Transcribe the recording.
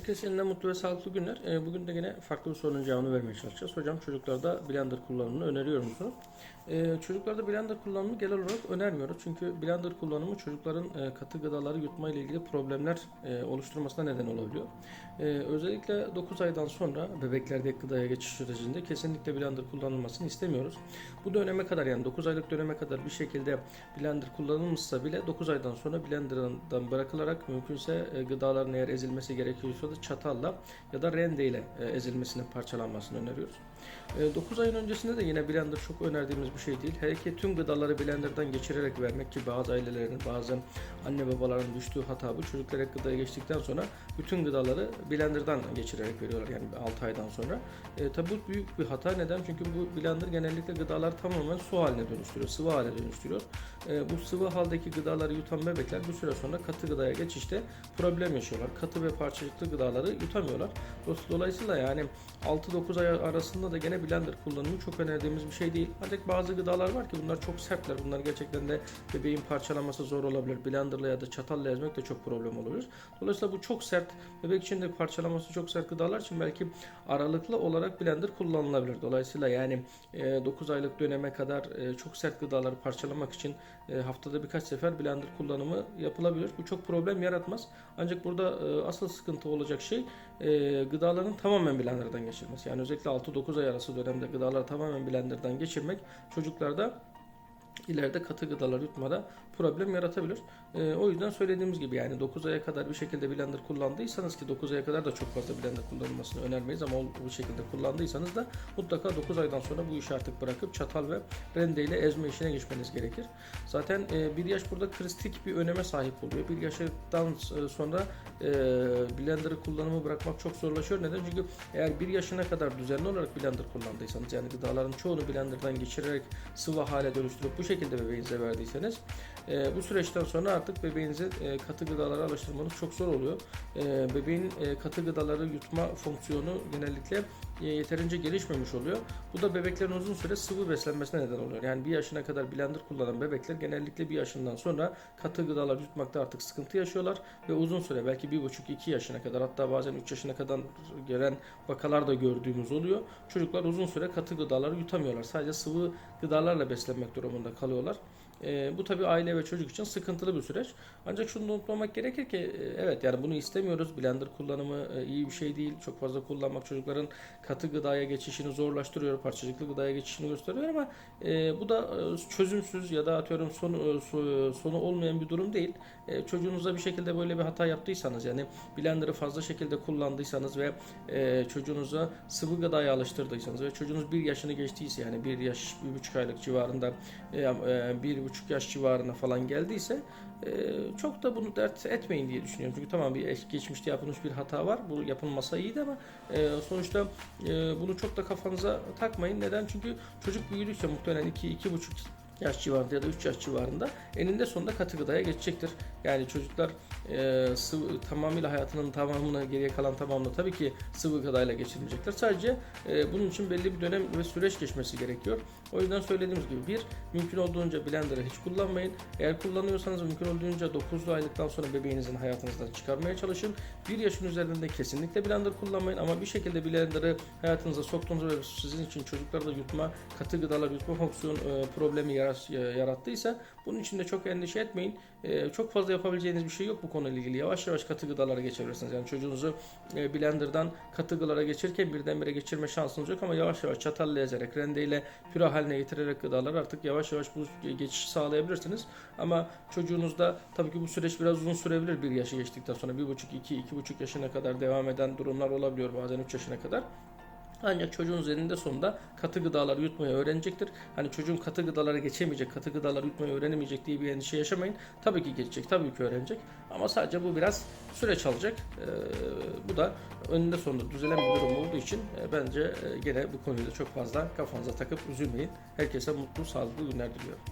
Herkese yeniden mutlu ve sağlıklı günler. Ee, Bugün de yine farklı bir sorunun cevabını vermeye çalışacağız. Hocam çocuklarda blender kullanımını öneriyor musunuz? Ee, Çocuklarda blender kullanımını genel olarak önermiyoruz. Çünkü blender kullanımı çocukların e, katı gıdaları yutma ile ilgili problemler e, oluşturmasına neden olabiliyor. Ee, Özellikle 9 aydan sonra bebeklerde gıdaya geçiş sürecinde kesinlikle blender kullanılmasını istemiyoruz. Bu döneme kadar yani 9 aylık döneme kadar bir şekilde blender kullanılmışsa bile 9 aydan sonra blenderdan bırakılarak mümkünse e, gıdaların eğer ezilmesi gerekiyorsa da çatalla ya da rende ile e, ezilmesini parçalanmasını öneriyoruz. 9 ayın öncesinde de yine blender çok önerdiğimiz bir şey değil. Hele ki tüm gıdaları blenderdan geçirerek vermek ki bazı ailelerin, bazı anne babaların düştüğü hata bu. Çocuklar ek gıdaya geçtikten sonra bütün gıdaları blenderdan geçirerek veriyorlar yani 6 aydan sonra. E, tabi bu büyük bir hata. Neden? Çünkü bu blender genellikle gıdaları tamamen su haline dönüştürüyor, sıvı hale dönüştürüyor. E, bu sıvı haldeki gıdaları yutan bebekler bir süre sonra katı gıdaya geçişte problem yaşıyorlar. Katı ve parçacıklı gıdaları yutamıyorlar. Dolayısıyla yani 6-9 ay arasında da gene blender kullanımı çok önerdiğimiz bir şey değil. Ancak bazı gıdalar var ki bunlar çok sertler. Bunlar gerçekten de bebeğin parçalaması zor olabilir. Blenderla ya da çatalla ezmek de çok problem olabilir. Dolayısıyla bu çok sert. Bebek için de parçalaması çok sert gıdalar için belki aralıklı olarak blender kullanılabilir. Dolayısıyla yani 9 aylık döneme kadar e, çok sert gıdaları parçalamak için e, haftada birkaç sefer blender kullanımı yapılabilir. Bu çok problem yaratmaz. Ancak burada e, asıl sıkıntı olacak şey gıdaların tamamen blenderdan geçirmesi. Yani özellikle 6-9 ay arası dönemde gıdaları tamamen blenderdan geçirmek çocuklarda ileride katı gıdalar yutmada problem yaratabilir. E, o yüzden söylediğimiz gibi yani 9 aya kadar bir şekilde blender kullandıysanız ki 9 aya kadar da çok fazla blender kullanılmasını önermeyiz ama bu şekilde kullandıysanız da mutlaka 9 aydan sonra bu işi artık bırakıp çatal ve rende ile ezme işine geçmeniz gerekir. Zaten e, bir yaş burada kritik bir öneme sahip oluyor. Bir yaşından sonra e, blenderı kullanımı bırakmak çok zorlaşıyor. Neden? Çünkü eğer bir yaşına kadar düzenli olarak blender kullandıysanız yani gıdaların çoğunu blenderdan geçirerek sıvı hale dönüştürüp bu şekilde bebeğinize verdiyseniz e, bu süreçten sonra artık bebeğinize e, katı gıdalara alıştırmanız çok zor oluyor. E, bebeğin e, katı gıdaları yutma fonksiyonu genellikle yeterince gelişmemiş oluyor. Bu da bebeklerin uzun süre sıvı beslenmesine neden oluyor. Yani bir yaşına kadar blender kullanan bebekler genellikle bir yaşından sonra katı gıdalar yutmakta artık sıkıntı yaşıyorlar ve uzun süre belki bir buçuk iki yaşına kadar hatta bazen 3 yaşına kadar gelen vakalar da gördüğümüz oluyor. Çocuklar uzun süre katı gıdaları yutamıyorlar. Sadece sıvı gıdalarla beslenmek durumunda kalıyorlar. E, bu tabi aile ve çocuk için sıkıntılı bir süreç. Ancak şunu unutmamak gerekir ki e, evet yani bunu istemiyoruz. Blender kullanımı e, iyi bir şey değil. Çok fazla kullanmak çocukların katı gıdaya geçişini zorlaştırıyor. Parçacıklı gıdaya geçişini gösteriyor ama e, bu da e, çözümsüz ya da atıyorum sonu, e, sonu olmayan bir durum değil. E, çocuğunuza bir şekilde böyle bir hata yaptıysanız yani blenderı fazla şekilde kullandıysanız ve e, çocuğunuza sıvı gıdaya alıştırdıysanız ve çocuğunuz bir yaşını geçtiyse yani bir yaş, bir buçuk aylık civarında e, e, bir buçuk yaş civarına falan geldiyse e, çok da bunu dert etmeyin diye düşünüyorum. Çünkü tamam bir geçmişte yapılmış bir hata var. Bu yapılmasa iyiydi ama e, sonuçta e, bunu çok da kafanıza takmayın. Neden? Çünkü çocuk büyüdükçe muhtemelen 2 iki, buçuk yaş civarında ya da 3 yaş civarında eninde sonunda katı gıdaya geçecektir. Yani çocuklar e, sıvı, tamamıyla hayatının tamamını geriye kalan tamamını tabii ki sıvı gıdayla geçirmeyecekler. Sadece e, bunun için belli bir dönem ve süreç geçmesi gerekiyor. O yüzden söylediğimiz gibi bir mümkün olduğunca blender'ı hiç kullanmayın. Eğer kullanıyorsanız mümkün olduğunca 9 aylıktan sonra bebeğinizin hayatınızdan çıkarmaya çalışın. 1 yaşın üzerinde kesinlikle blender kullanmayın ama bir şekilde blender'ı hayatınıza soktuğunuz ve sizin için çocuklarda yutma, katı gıdalar yutma fonksiyon e, problemi yarattıysa bunun için de çok endişe etmeyin. E, çok fazla yapabileceğiniz bir şey yok bu konuyla ilgili. Yavaş yavaş katı gıdalara geçebilirsiniz. Yani çocuğunuzu e, blenderdan katı gıdalara geçirirken birdenbire geçirme şansınız yok ama yavaş yavaş çatalla ezerek, rendeyle püre haline getirerek gıdalar artık yavaş yavaş bu geçişi sağlayabilirsiniz. Ama çocuğunuzda tabii ki bu süreç biraz uzun sürebilir bir yaşı geçtikten sonra. bir buçuk, iki, iki buçuk yaşına kadar devam eden durumlar olabiliyor bazen 3 yaşına kadar. Ancak çocuğun elinde sonunda katı gıdaları yutmayı öğrenecektir. Hani çocuğun katı gıdalara geçemeyecek, katı gıdaları yutmayı öğrenemeyecek diye bir endişe yaşamayın. Tabii ki geçecek, tabii ki öğrenecek. Ama sadece bu biraz süreç alacak. Ee, bu da önünde sonunda düzelen bir durum olduğu için e, bence e, gene bu konuyu da çok fazla kafanıza takıp üzülmeyin. Herkese mutlu, sağlıklı günler diliyorum.